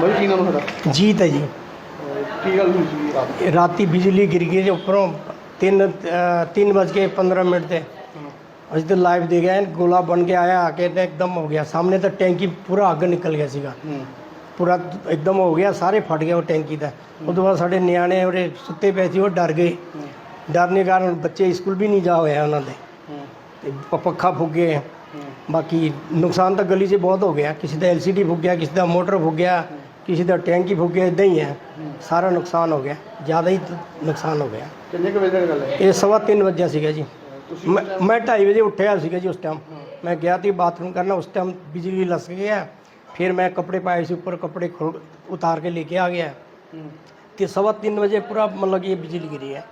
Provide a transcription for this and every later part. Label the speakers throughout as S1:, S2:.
S1: ਬਾਈ ਕੀ ਨਾਮ ਹੈ ਤੁਹਾਡਾ?
S2: ਜੀਤ ਹੈ ਜੀ।
S1: ਕੀ ਗੱਲ ਹੋਈ ਸੀ ਰਾਤ?
S2: ਬਿਜਲੀ ਗਿਰ ਗਈ ਜੀ ਉੱਪਰੋਂ। 3 3 ਵਜ ਕੇ 15 ਮਿੰਟ ਤੇ। ਅਸੀਂ ਤਾਂ ਲਾਈਵ ਦੇ ਗਏ ਗੋਲਾ ਬਣ ਕੇ ਆਇਆ ਆ ਕੇ ਤੇ ਇੱਕਦਮ ਹੋ ਗਿਆ। ਸਾਹਮਣੇ ਤਾਂ ਟੈਂਕੀ ਪੂਰਾ ਅੱਗ ਨਿਕਲ ਗਿਆ ਸੀਗਾ। ਪੂਰਾ ਇੱਕਦਮ ਹੋ ਗਿਆ ਸਾਰੇ ਫਟ ਗਿਆ ਉਹ ਟੈਂਕੀ ਦਾ। ਤੋਂ ਬਾਅਦ ਸਾਡੇ ਨਿਆਣੇ ਉਹਦੇ ਸੁੱਤੇ ਪਏ ਸੀ ਉਹ ਡਰ ਗਏ। ਡਰਨੇ ਕਾਰਨ ਬੱਚੇ ਸਕੂਲ ਵੀ ਨਹੀਂ ਜਾ ਹੋਇਆ ਉਹਨਾਂ ਦੇ। ਤੇ ਪੱਖਾ ਫੁੱਕ ਗਏ। ਬਾਕੀ ਨੁਕਸਾਨ ਤਾਂ ਗਲੀ 'ਚ ਬਹੁਤ ਹੋ ਗਿਆ। ਕਿਸੇ ਦਾ ਐਲਸੀਡੀ ਫੁੱਕ ਗਿਆ ਕਿਸੇ ਦਾ ਮੋਟਰ ਫੁੱਕ ਗਿਆ। ਕਿਸੇ ਦਾ ਟੈਂਕੀ ਫੁੱਕ ਗਿਆ ਇਦਾਂ ਹੀ ਹੈ ਸਾਰਾ ਨੁਕਸਾਨ ਹੋ ਗਿਆ ਜ਼ਿਆਦਾ ਹੀ ਤ- ਨੁਕਸਾਨ ਹੋ ਗਿਆ
S1: ਕਿੰਨੇ ਕੁ ਵਜੇ ਦੀ ਗੱਲ ਹੈ
S2: ਇਹ ਸਵਾ ਤਿੰਨ ਵਜੇ ਸੀਗਾ ਜੀ
S1: ਤੁਸੀਂ
S2: ਮੈਂ ਮੈਂ 2:30 ਵਜੇ ਉੱਠਿਆ ਸੀਗਾ ਜੀ ਉਸ ਟਾਈਮ ਮੈਂ ਗਿਆ ਤੀ ਬਾਥਰੂਮ ਕਰਨਾ ਉਸ ਟਾਈਮ ਬਿਜਲੀ ਲਸ ਗਿਆ ਫਿਰ ਮੈਂ ਕੱਪੜੇ ਪਾਏ ਸੀ ਉੱਪਰ ਕੱਪੜੇ ਖੋਲ ਉਤਾਰ ਕੇ ਲੈ ਕੇ ਆ ਗਿਆ
S1: ਹੂੰ
S2: ਤੇ ਸਵਾ ਤਿੰਨ ਵਜੇ ਪੂਰਾ ਮਤਲਬ ਕਿ ਇਹ ਬਿਜਲੀ ਗਿਰੀ ਹੈ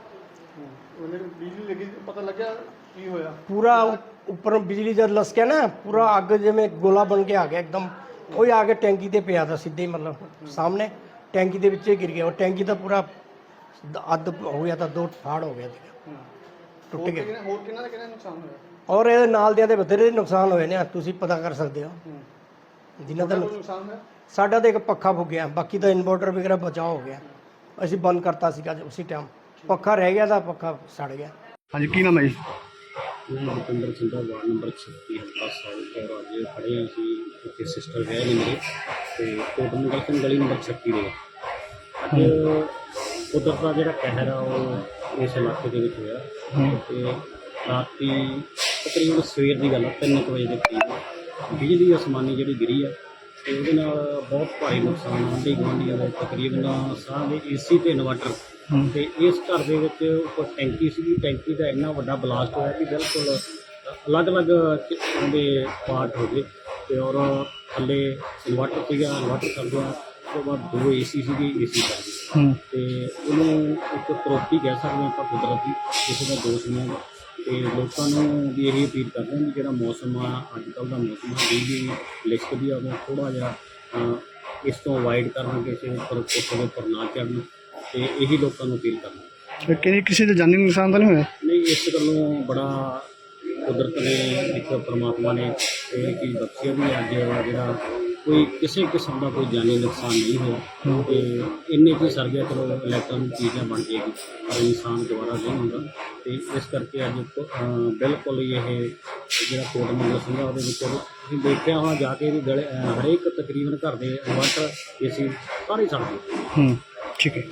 S1: ਉਹਨੇ ਬਿਜਲੀ ਲੱਗੀ ਤੇ ਪਤਾ ਲੱਗਿਆ ਕੀ ਹੋਇਆ
S2: ਪੂਰਾ ਉ- ਉੱਪਰੋਂ ਬਿਜਲੀ ਜਦ ਉਹ ਆ ਕੇ ਟੈਂਕੀ ਤੇ ਪਿਆ ਤਾਂ ਸਿੱਧੇ ਹੀ ਮਤਲਬ ਸਾਹਮਣੇ ਟੈਂਕੀ ਦੇ ਵਿੱਚ ਹੀ ਗਿਰ ਗਿਆ। ਉਹ ਟੈਂਕੀ ਤਾਂ ਪੂਰਾ ਦ- ਅੱਧ ਹੋ ਗਿਆ ਤਾਂ ਦੋ ਫਾੜ ਹੋ ਗਿਆ ਸੀਗਾ। ਟੁੱਟ ਗਿਆ।
S1: ਹੋਰ ਕਿਹਨਾਂ ਦਾ ਕਿਹਨਾਂ ਨੁਕਸਾਨ ਹੋਇਆ?
S2: ਔਰ ਇਹਦੇ ਨਾਲ ਦਿਆਂ ਦੇ ਬਥੇਰੇ ਨੁਕਸਾਨ ਹੋਏ ਨੇ ਤੁਸੀਂ ਪਤਾ ਕਰ ਸਕਦੇ ਹੋ। ਜਿਨ੍ਹਾਂ ਦਾ
S1: ਨੁਕਸਾਨ ਹੋਇਆ?
S2: ਸਾਡਾ ਤਾਂ ਇੱਕ ਪੱਖਾ ਫੁੱਕ ਗਿਆ ਬਾਕੀ ਤਾਂ ਇਨਵਰਟਰ ਵਗੈਰਾ ਬਚਾਅ ਹੋ ਗਿਆ। ਅਸੀਂ ਬੰਦ ਕਰਤਾ ਸੀਗਾ ਉਸੇ ਟਾਈਮ ਪੱਖਾ ਰਹਿ ਗਿਆ ਤਾਂ ਪੱਖਾ ਸੜ ਗਿਆ।
S1: ਹਾਂਜੀ ਕੀ ਨਾਮ ਹੈ ਜੀ?
S3: ਮੈਂ ਭੁਪਿੰਦਰ ਸਿੰਘ ਦਾ ਵਾਰਡ ਨੰਬਰ 36 ਹਲਕਾ ਸਾਊਥ ਔਰ ਅੱਜ ਖੜੇ ਹਾਂ ਇੱਥੇ ਸਿਸਟਰ ਗਏ ਨੇ ਮੇਰੇ ਤੇ ਕੋਟ ਮੰਗਲ ਸਿੰਘ ਗਲੀ ਨੰਬਰ 36 ਦੇ। ਅੱਜ ਕੁਦਰਤ ਦਾ ਜਿਹੜਾ ਕਹਿਰ ਆ ਉਹ ਇਸ ਇਲਾਕੇ ਦੇ ਵਿੱਚ ਹੋਇਆ। ਤੇ ਰਾਤੀ ਤਕਰੀਬਨ ਸਵੇਰ ਦੀ ਗੱਲ ਆ 3 ਵਜੇ ਦੇ ਕਰੀਬ ਬਿਜਲੀ ਅਸਮਾਨੀ ਜਿਹੜੀ ਗਿਰੀ ਆ ਤੇ ਉਹਦੇ ਨਾਲ ਬਹੁਤ ਭਾਰੀ ਨੁਕਸਾਨ ਆਂਢੀ ਗੁਆਂਢੀਆਂ ਦਾ ਤਕਰੀਬਨ ਸਾਰੇ ਏਸੀ ਤੇ ਇਨਵਰਟਰ। ਤੇ ਇਸ ਘਰ ਦੇ ਵਿੱਚ ਉੱਪਰ ਟੈਂਕੀ ਸੀਗੀ ਟੈਂਕੀ ਦਾ ਇੰਨਾ ਵੱਡਾ ਬਲਾਸਟ ਹੋਇਆ ਕਿ ਬਿਲਕੁਲ ਅਲੱਗ-ਅਲੱਗ ਕਿਸਮ ਦੇ ਪਾਰਟ ਹੋ ਗਏ। ਤੇ ਔਰ ਥੱਲੇ ਇਨਵਰਟਰ ਸੀਗਾ ਇਨਵਰਟਰ ਕਰ ਗਿਆ ਉਸ ਤੋਂ ਬਾਅਦ ਦੋ ਏਸੀ ਸੀਗੇ ਏਸੀ ਕਰ ਗਏ ਤੇ ਉਹਨੂੰ ਇੱਕ ਕਰੋਪੀ ਕਹਿ ਸਕਦੇ ਹਾਂ ਆਪਾਂ ਕੁਦਰਤੀ ਕਿਸੇ ਦਾ ਦੋਸ਼ ਨਹੀਂ ਹੈਗਾ। ਤੇ ਲੋਕਾਂ ਨੂੰ ਵੀ ਇਹੀ ਅਪੀਲ ਕਰਦੇ ਹਾਂ ਵੀ ਜਿਹੜਾ ਮੌਸਮ ਆ ਅੱਜ ਕੱਲ੍ਹ ਦਾ ਮੌਸਮ ਆ ਬਿਜਲੀ ਲਿਸ਼ਕਦੀ ਆ ਉਹ ਥੋੜਾ ਜਿਹਾ ਇਸ ਤੋਂ ਅਵਾਇਡ ਕਰਨ ਕਿਸੇ ਉੱਪਰ ਕੋਠੇ ਦੇ ਉੱਪਰ ਨਾ ਚੜ੍ਹਨ। ਤੇ ਇਹੀ ਲੋਕਾਂ ਨੂੰ ਅਪੀਲ ਕਰਨਾ।
S1: ਕਿ ਕਿਸੇ ਦਾ ਜਾਨੀ ਨੁਕਸਾਨ ਤਾਂ ਨਹੀਂ ਹੋਇਆ?
S3: ਨਹੀਂ ਇਸ ਗੱਲੋਂ ਬੜਾ ਕੁਦਰਤ ਨੇ ਇੱਕ ਪਰਮਾਤਮਾ ਨੇ ਇਹ ਕਿ ਚੀਜ਼ ਵੀ ਆ ਗਿਆ ਜਿਹੜਾ ਕੋਈ ਕਿਸੇ ਕਿਸਮ ਦਾ ਕੋਈ ਜਾਨੀ ਨੁਕਸਾਨ ਨਹੀਂ ਹੋਇਆ। ਤੇ ਇੰਨੇ ਕੁ ਸਰ ਗਿਆ, ਚਲੋ ਇਲੈਕਟ੍ਰੋਨਿਕ ਚੀਜ਼ਾਂ ਬਣ ਜਾਏਗੀ ਪਰ ਇਨਸਾਨ ਦੁਬਾਰਾ ਨਹੀਂ ਹੁੰਦਾ। ਤੇ ਇਸ ਕਰਕੇ ਅੱਜ ਬਿਲਕੁਲ ਹੀ ਇਹ ਜਿਹੜਾ ਕੋਟ ਮੰਗਲ ਸੀਗਾ, ਉਹਦੇ ਵਿੱਚ ਤੁਸੀਂ ਦੇਖਿਆ ਹੋਣਾ, ਜਾ ਕੇ ਵੀ ਗਲੇ ਹਰੇਕ ਤਕਰੀਬਨ ਘਰ ਦੇ ਇਨਵਰਟਰ ਏਸੀ ਸਾਰੇ ਸੜ ਗਏ।
S1: ਹੂੰ, ਠੀਕ ਹੈ।